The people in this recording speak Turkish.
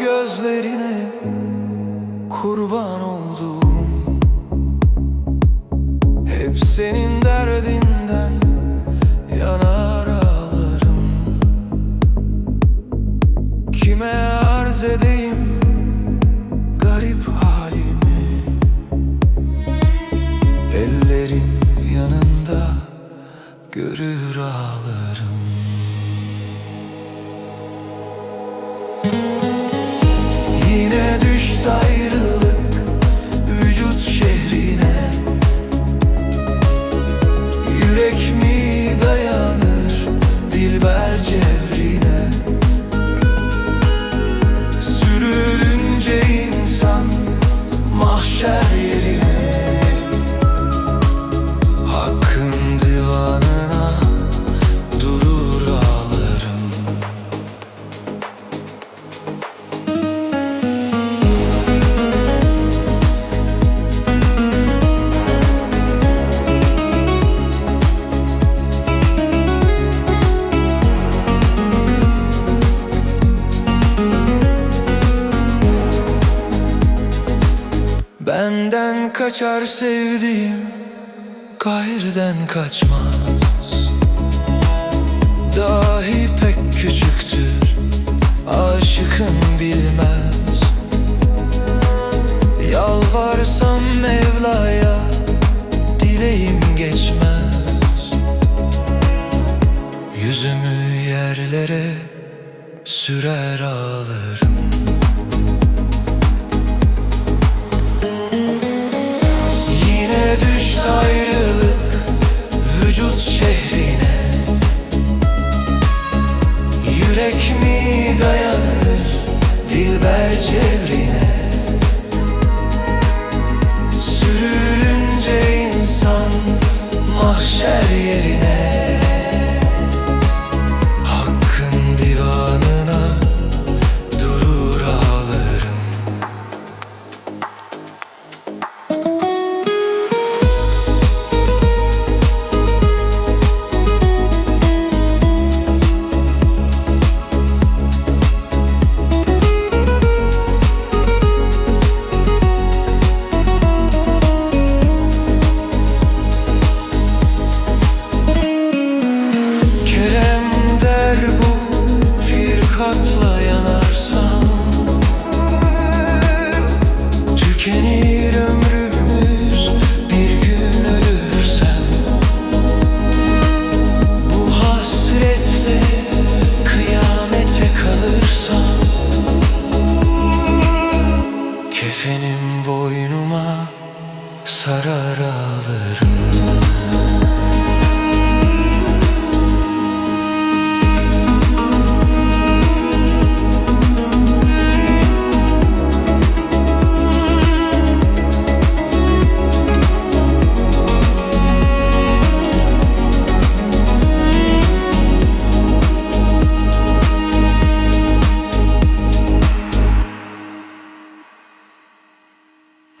gözlerine kurban oldum. Hep senin derdinden yanar ağlarım. Kime arz edeyim garip halimi? Ellerin yanında görür ağlarım. Kaçar sevdiğim Gayriden kaçmaz. Dahi pek küçüktür Aşıkın bilmez. Yalvarsam Mevla'ya Dileğim geçmez. Yüzümü yerlere Sürer ağlarım Kefenim boynuma sarar ağlarım